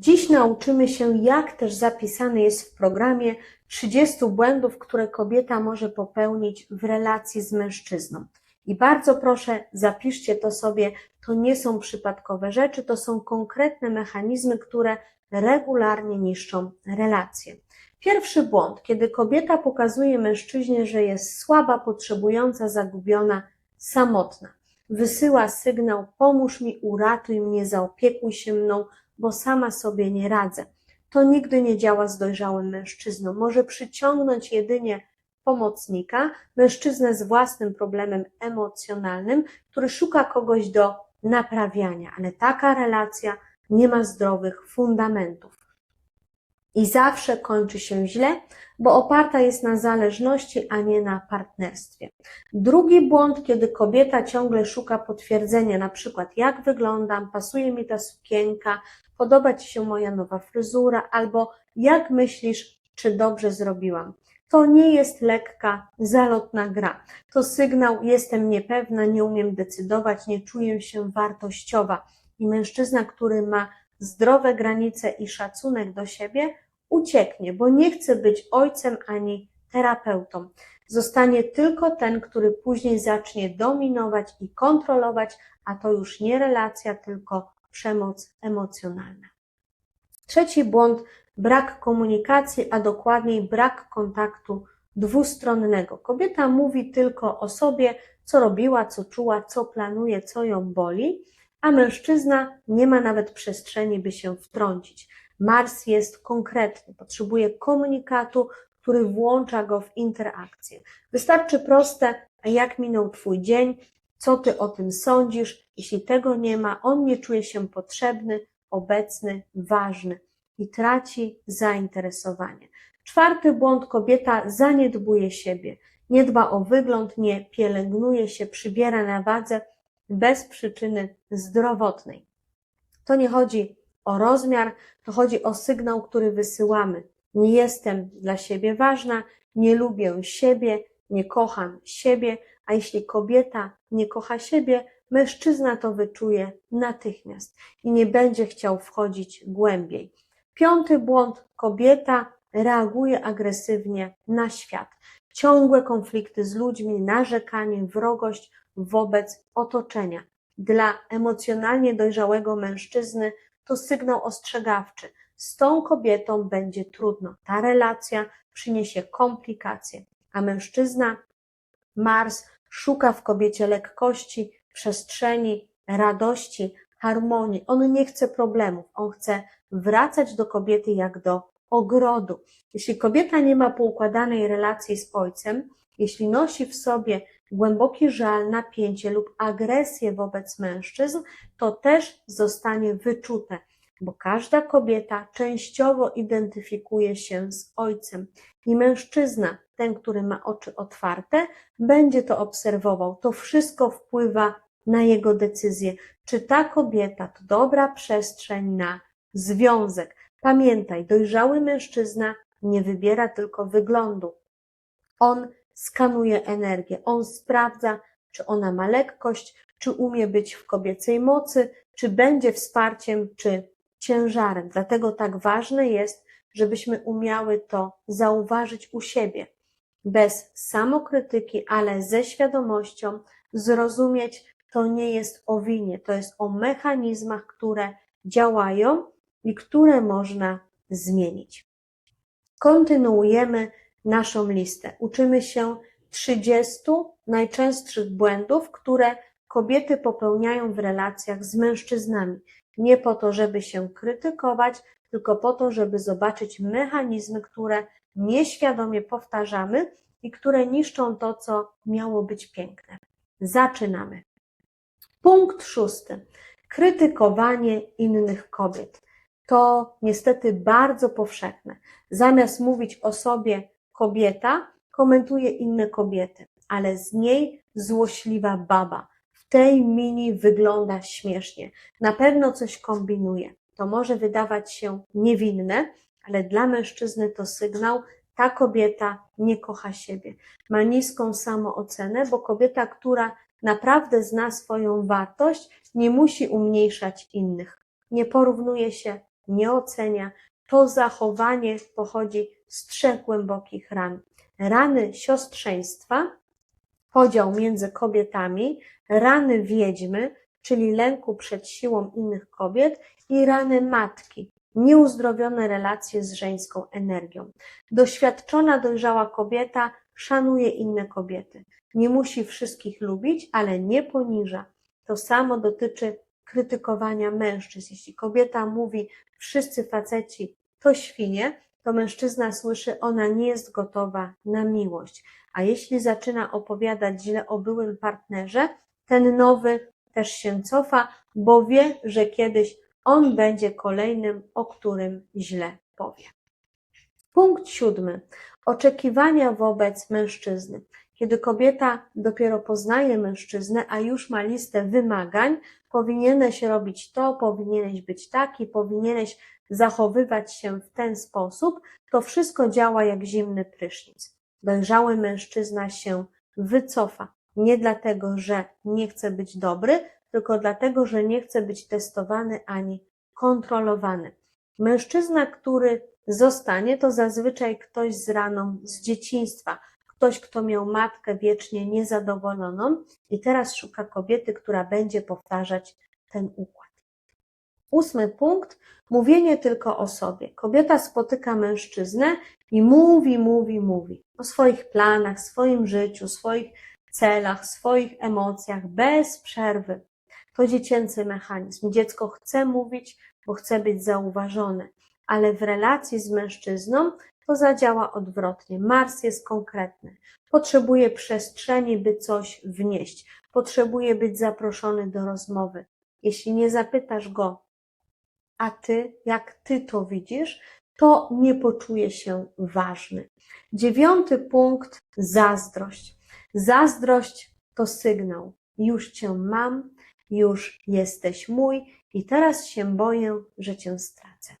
Dziś nauczymy się, jak też zapisane jest w programie 30 błędów, które kobieta może popełnić w relacji z mężczyzną. I bardzo proszę, zapiszcie to sobie, to nie są przypadkowe rzeczy, to są konkretne mechanizmy, które regularnie niszczą relacje. Pierwszy błąd, kiedy kobieta pokazuje mężczyźnie, że jest słaba, potrzebująca, zagubiona, samotna. Wysyła sygnał: pomóż mi, uratuj mnie, zaopiekuj się mną, bo sama sobie nie radzę. To nigdy nie działa z dojrzałym mężczyzną. Może przyciągnąć jedynie pomocnika, mężczyznę z własnym problemem emocjonalnym, który szuka kogoś do naprawiania, ale taka relacja nie ma zdrowych fundamentów. I zawsze kończy się źle, bo oparta jest na zależności, a nie na partnerstwie. Drugi błąd, kiedy kobieta ciągle szuka potwierdzenia, na przykład jak wyglądam, pasuje mi ta sukienka, podoba ci się moja nowa fryzura, albo jak myślisz, czy dobrze zrobiłam. To nie jest lekka, zalotna gra. To sygnał, jestem niepewna, nie umiem decydować, nie czuję się wartościowa. I mężczyzna, który ma zdrowe granice i szacunek do siebie, ucieknie, bo nie chce być ojcem ani terapeutą. Zostanie tylko ten, który później zacznie dominować i kontrolować, a to już nie relacja, tylko przemoc emocjonalna. Trzeci błąd brak komunikacji, a dokładniej brak kontaktu dwustronnego. Kobieta mówi tylko o sobie, co robiła, co czuła, co planuje, co ją boli, a mężczyzna nie ma nawet przestrzeni, by się wtrącić. Mars jest konkretny, potrzebuje komunikatu, który włącza go w interakcję. Wystarczy proste, jak minął Twój dzień, co Ty o tym sądzisz? Jeśli tego nie ma, on nie czuje się potrzebny, obecny, ważny i traci zainteresowanie. Czwarty błąd, kobieta zaniedbuje siebie, nie dba o wygląd, nie pielęgnuje się, przybiera na wadze bez przyczyny zdrowotnej. To nie chodzi o rozmiar, to chodzi o sygnał, który wysyłamy. Nie jestem dla siebie ważna, nie lubię siebie, nie kocham siebie, a jeśli kobieta nie kocha siebie, mężczyzna to wyczuje natychmiast i nie będzie chciał wchodzić głębiej. Piąty błąd, kobieta reaguje agresywnie na świat. Ciągłe konflikty z ludźmi, narzekanie, wrogość wobec otoczenia. Dla emocjonalnie dojrzałego mężczyzny to sygnał ostrzegawczy. Z tą kobietą będzie trudno. Ta relacja przyniesie komplikacje, a mężczyzna, Mars, szuka w kobiecie lekkości, przestrzeni, radości, harmonii. On nie chce problemów, on chce wracać do kobiety jak do ogrodu. Jeśli kobieta nie ma poukładanej relacji z ojcem, jeśli nosi w sobie głęboki żal, napięcie lub agresję wobec mężczyzn, to też zostanie wyczute, bo każda kobieta częściowo identyfikuje się z ojcem i mężczyzna, ten, który ma oczy otwarte, będzie to obserwował. To wszystko wpływa na jego decyzję, czy ta kobieta to dobra przestrzeń na związek. Pamiętaj, dojrzały mężczyzna nie wybiera tylko wyglądu. On skanuje energię, on sprawdza, czy ona ma lekkość, czy umie być w kobiecej mocy, czy będzie wsparciem, czy ciężarem. Dlatego tak ważne jest, żebyśmy umiały to zauważyć u siebie, bez samokrytyki, ale ze świadomością, zrozumieć, to nie jest o winie, to jest o mechanizmach, które działają i które można zmienić. Kontynuujemy naszą listę. Uczymy się 30 najczęstszych błędów, które kobiety popełniają w relacjach z mężczyznami. Nie po to, żeby się krytykować, tylko po to, żeby zobaczyć mechanizmy, które nieświadomie powtarzamy i które niszczą to, co miało być piękne. Zaczynamy. Punkt szósty. Krytykowanie innych kobiet. To niestety bardzo powszechne. Zamiast mówić o sobie kobieta, komentuje inne kobiety, ale z niej złośliwa baba. Tej mini wygląda śmiesznie. Na pewno coś kombinuje. To może wydawać się niewinne, ale dla mężczyzny to sygnał, ta kobieta nie kocha siebie. Ma niską samoocenę, bo kobieta, która naprawdę zna swoją wartość, nie musi umniejszać innych. Nie porównuje się nie ocenia. To zachowanie pochodzi z trzech głębokich ran. Rany siostrzeństwa, podział między kobietami, rany wiedźmy, czyli lęku przed siłą innych kobiet i rany matki, nieuzdrowione relacje z żeńską energią. Doświadczona, dojrzała kobieta szanuje inne kobiety. Nie musi wszystkich lubić, ale nie poniża. To samo dotyczy krytykowania mężczyzn. Jeśli kobieta mówi, wszyscy faceci to świnie, to mężczyzna słyszy, ona nie jest gotowa na miłość. A jeśli zaczyna opowiadać źle o byłym partnerze, ten nowy też się cofa, bo wie, że kiedyś on będzie kolejnym, o którym źle powie. Punkt siódmy. Oczekiwania wobec mężczyzny. Kiedy kobieta dopiero poznaje mężczyznę, a już ma listę wymagań, powinieneś robić to, powinieneś być taki, powinieneś zachowywać się w ten sposób, to wszystko działa jak zimny prysznic. Dojrzały mężczyzna się wycofa. Nie dlatego, że nie chce być dobry, tylko dlatego, że nie chce być testowany ani kontrolowany. Mężczyzna, który zostanie, to zazwyczaj ktoś z raną z dzieciństwa, ktoś, kto miał matkę wiecznie niezadowoloną i teraz szuka kobiety, która będzie powtarzać ten układ. Ósmy punkt. Mówienie tylko o sobie. Kobieta spotyka mężczyznę i mówi, mówi, mówi o swoich planach, swoim życiu, swoich celach, swoich emocjach bez przerwy. To dziecięcy mechanizm. Dziecko chce mówić, bo chce być zauważone, ale w relacji z mężczyzną to zadziała odwrotnie. Mars jest konkretny. Potrzebuje przestrzeni, by coś wnieść. Potrzebuje być zaproszony do rozmowy. Jeśli nie zapytasz go, a ty, jak ty to widzisz, to nie poczuje się ważny. Dziewiąty punkt zazdrość. Zazdrość to sygnał. Już cię mam, już jesteś mój i teraz się boję, że cię stracę.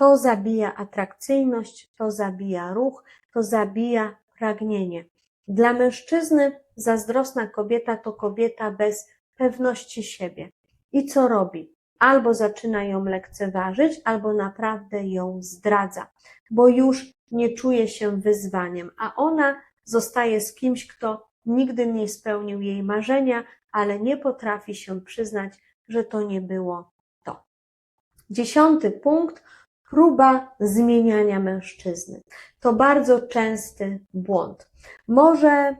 To zabija atrakcyjność, to zabija ruch, to zabija pragnienie. Dla mężczyzny zazdrosna kobieta to kobieta bez pewności siebie. I co robi? Albo zaczyna ją lekceważyć, albo naprawdę ją zdradza, bo już nie czuje się wyzwaniem, a ona zostaje z kimś, kto nigdy nie spełnił jej marzenia, ale nie potrafi się przyznać, że to nie było to. Dziesiąty punkt próba zmieniania mężczyzny. To bardzo częsty błąd. Może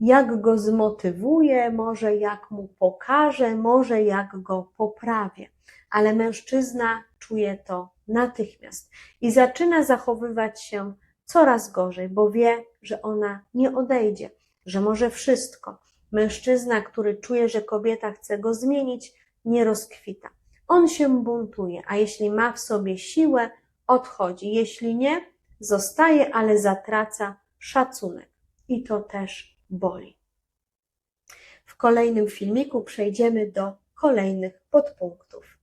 jak go zmotywuję, może jak mu pokażę, może jak go poprawię, ale mężczyzna czuje to natychmiast i zaczyna zachowywać się coraz gorzej, bo wie, że ona nie odejdzie, że może wszystko. Mężczyzna, który czuje, że kobieta chce go zmienić, nie rozkwita. On się buntuje, a jeśli ma w sobie siłę, odchodzi. Jeśli nie, zostaje, ale zatraca szacunek. I to też boli. W kolejnym filmiku przejdziemy do kolejnych podpunktów.